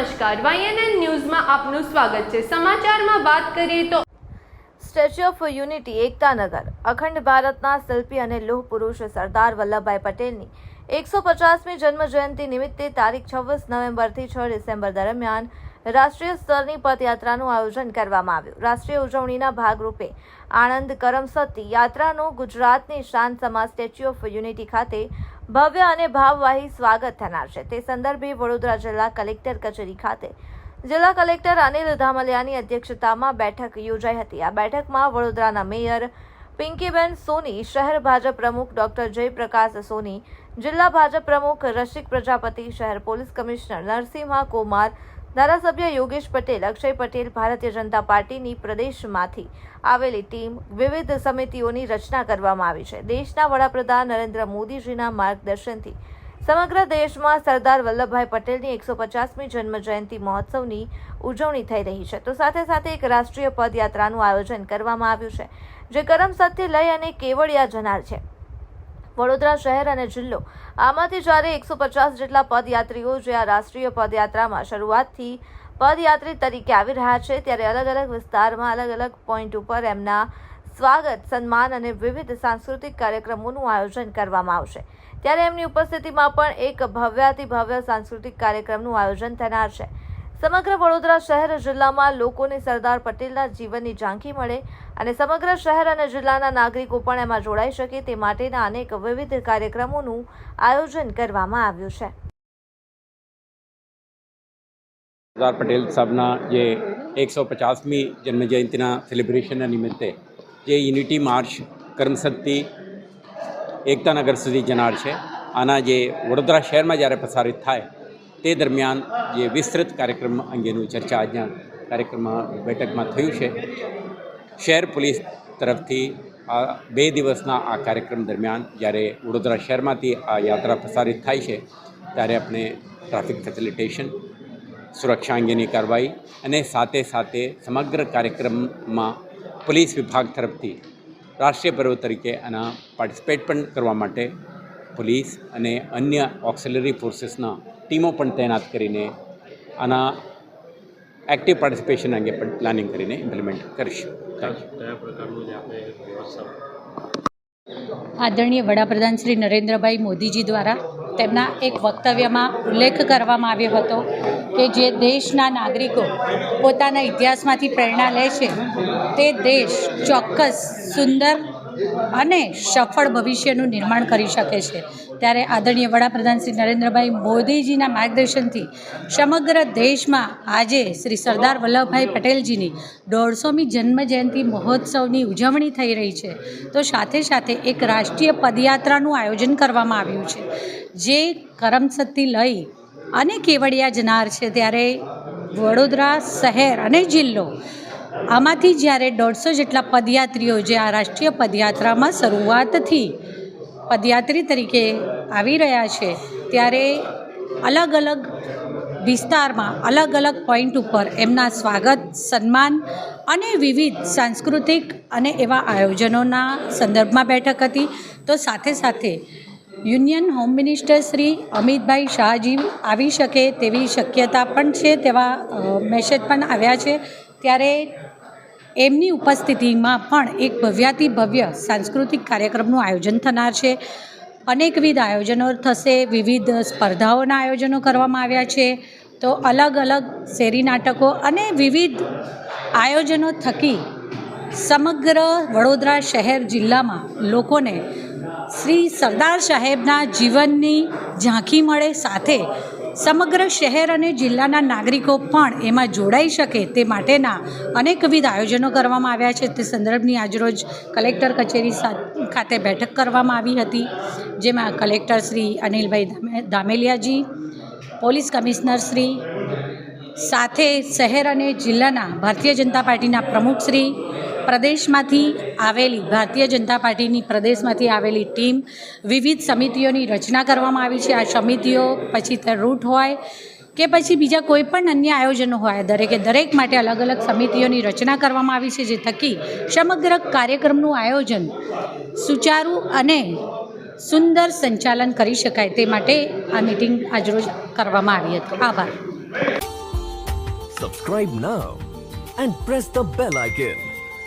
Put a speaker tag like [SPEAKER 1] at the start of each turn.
[SPEAKER 1] નમસ્કાર. વાયએનએન ન્યૂઝમાં આપનું સ્વાગત છે. સમાચારમાં વાત કરીએ તો
[SPEAKER 2] સ્ટેચ્યુ ઓફ યુનિટી એકતાનગર અખંડ ભારતના શિલ્પી અને લોહ પુરુષ સરદાર વલ્લભભાઈ પટેલની એકસો પચાસમી જન્મ જયંતિ નિમિત્તે તારીખ છવ્વીસ નવેમ્બરથી છ ડિસેમ્બર દરમિયાન રાષ્ટ્રીય સ્તરની પદયાત્રાનું આયોજન કરવામાં આવ્યું. રાષ્ટ્રીય ઉજવણીના ભાગરૂપે આણંદ કરમસદથી યાત્રાનું ગુજરાતની શાન સમા સ્ટેચ્યુ ઓફ યુનિટી ખાતે ભવ્ય અને ભાવવાહી સ્વાગત થનાર છે. તે સંદર્ભે વડોદરા જિલ્લા કલેક્ટર કચેરી ખાતે જિલ્લા કલેક્ટર અનિલ ધામલિયાની અધ્યક્ષતામાં બેઠક યોજાઈ હતી. આ બેઠકમાં વડોદરાના મેયર પિંકીબેન સોની, શહેર ભાજપ પ્રમુખ ડોક્ટર જયપ્રકાશ સોની, જિલ્લા ભાજપ પ્રમુખ રસિક પ્રજાપતિ, શહેર પોલીસ કમિશનર નરસિંહા કુમાર ધારાસભ્ય યોગેશ પટેલ, અક્ષય પટેલ ભારતીય જનતા પાર્ટીની પ્રદેશમાંથી આવેલી ટીમ વિવિધ સમિતિઓની રચના કરવામાં આવી છે. દેશના વડાપ્રધાન નરેન્દ્ર મોદીજીના માર્ગદર્શનથી સમગ્ર દેશમાં સરદાર વલ્લભભાઈ પટેલની એકસો પચાસમી જન્મ જયંતિ મહોત્સવની ઉજવણી થઈ રહી છે. તો સાથે સાથે એક રાષ્ટ્રીય પદયાત્રાનું આયોજન કરવામાં આવ્યું છે, જે કરમસદથી લઈ અને કેવડિયા જનાર છે. વડોદરા શહેર અને જિલ્લો. આમાંથી જ્યારે એકસો પચાસ જેટલા પદયાત્રીઓ જે આ રાષ્ટ્રીય પદયાત્રામાં શરૂઆતથી પદયાત્રી તરીકે આવી રહ્યા છે, ત્યારે અલગ અલગ વિસ્તારમાં અલગ અલગ પોઈન્ટ ઉપર એમના સ્વાગત, સન્માન અને વિવિધ સાંસ્કૃતિક કાર્યક્રમોનું આયોજન કરવામાં આવશે. ત્યારે એમની ઉપસ્થિતિમાં પણ એક ભવ્યાતિ ભવ્ય સાંસ્કૃતિક કાર્યક્રમનું આયોજન થનાર છે. સમગ્ર વડોદરા શહેર જિલ્લામાં લોકોને સરદાર પટેલના જીવનની ઝાંખી મળે અને સમગ્ર શહેર અને જિલ્લાના નાગરિકો પણ એમાં જોડાઈ શકે તે માટેના અનેક વિવિધ કાર્યક્રમોનું આયોજન કરવામાં આવ્યું છે.
[SPEAKER 3] સરદાર પટેલ સાહેબના જે એકસો પચાસમી જન્મજયંતિના સેલિબ્રેશનના નિમિત્તે જે યુનિટી માર્ચ કર્મશક્તિ એકતાનગર સુધી જનાર છે. આના જે વડોદરા શહેરમાં જ્યારે પ્રસારિત થાય તે દરમિયાન જે વિસ્તૃત કાર્યક્રમ અંગેનું ચર્ચા આજના કાર્યક્રમમાં, બેઠકમાં થયું છે. શહેર પોલીસ તરફથી આ બે દિવસના આ કાર્યક્રમ દરમિયાન જ્યારે વડોદરા શહેરમાંથી આ યાત્રા પ્રસારિત થાય છે, ત્યારે આપણે ટ્રાફિક ફેસિલિટેશન, સુરક્ષા અંગેની કાર્યવાહી અને સાથે સાથે સમગ્ર કાર્યક્રમમાં પોલીસ વિભાગ તરફથી રાષ્ટ્રીય પર્વ તરીકે આના પાર્ટિસિપેટ પણ કરવા માટે પોલીસ અને અન્ય ઓક્સિલરી ફોર્સીસના ટીમો પણ તૈનાત કરીને આના એક્ટિવ પાર્ટિસિપેશન અંગે પણ પ્લાનિંગ કરીને ઇમ્પ્લિમેન્ટ કરીશું.
[SPEAKER 4] આદરણીય વડાપ્રધાન શ્રી નરેન્દ્રભાઈ મોદીજી દ્વારા તેમના એક વક્તવ્યમાં ઉલ્લેખ કરવામાં આવ્યો હતો કે જે દેશના નાગરિકો પોતાના ઇતિહાસમાંથી પ્રેરણા લે છે તે દેશ ચોક્કસ સુંદર અને સફળ ભવિષ્યનું નિર્માણ કરી શકે છે. ત્યારે આદરણીય વડાપ્રધાન શ્રી નરેન્દ્રભાઈ મોદીજીના માર્ગદર્શનથી સમગ્ર દેશમાં આજે શ્રી સરદાર વલ્લભભાઈ પટેલજીની દોઢસોમી જન્મજયંતિ મહોત્સવની ઉજવણી થઈ રહી છે. તો સાથે સાથે એક રાષ્ટ્રીય પદયાત્રાનું આયોજન કરવામાં આવ્યું છે. જે કરમસદથી લઈ અને કેવડિયા જનાર છે. ત્યારે વડોદરા શહેર અને જિલ્લો આમાંથી જ્યારે દોઢસો જેટલા પદયાત્રીઓ જે આ રાષ્ટ્રીય પદયાત્રામાં શરૂઆતથી પદયાત્રી તરીકે આવી રહ્યા છે, ત્યારે અલગ અલગ વિસ્તારમાં, અલગ અલગ પોઈન્ટ ઉપર એમના સ્વાગત, સન્માન અને વિવિધ સાંસ્કૃતિક અને એવા આયોજનોના સંદર્ભમાં બેઠક હતી. તો સાથે સાથે union home minister Shri Amitbhai Shahaji આવી શકે તેવી શક્યતા પણ છે તેવા મેસેજ પણ આવ્યા છે. ત્યારે એમની ઉપસ્થિતિમાં પણ એક ભવ્યાતિ ભવ્ય સાંસ્કૃતિક કાર્યક્રમનું આયોજન થનાર છે. અનેકવિધ આયોજનો થશે, વિવિધ સ્પર્ધાઓના આયોજનો કરવામાં આવ્યા છે. તો અલગ અલગ શેરી નાટકો અને વિવિધ આયોજનો થકી સમગ્ર વડોદરા શહેર જિલ્લામાં લોકોને શ્રી સરદાર સાહેબના જીવનની ઝાંખી મળે સાથે સમગ્ર શહેર અને જિલ્લાના નાગરિકો પણ એમાં જોડાઈ શકે તે માટેના અનેકવિધ આયોજનો કરવામાં આવ્યા છે. તે સંદર્ભની આજરોજ કલેક્ટર કચેરી ખાતે બેઠક કરવામાં આવી હતી, જેમાં કલેક્ટર શ્રી અનિલભાઈ ધામે- ધામેલિયાજી પોલીસ કમિશનર શ્રી, સાથે શહેર અને જિલ્લાના ભારતીય જનતા પાર્ટીના પ્રમુખશ્રી પ્રદેશમાંથી આવેલી, ભારતીય જનતા પાર્ટીની પ્રદેશમાંથી આવેલી ટીમ વિવિધ સમિતિઓની રચના કરવામાં આવી છે. આ સમિતિઓ પછી તે રૂટ હોય કે પછી બીજા કોઈ પણ અન્ય આયોજનો હોય, દરેકે દરેક માટે અલગ અલગ સમિતિઓની રચના કરવામાં આવી છે, જે થકી સમગ્ર કાર્યક્રમનું આયોજન સુચારું અને સુંદર સંચાલન કરી શકાય તે માટે આ મિટિંગ આજરોજ કરવામાં આવી હતી. આભાર.
[SPEAKER 5] Subscribe now and press the bell icon.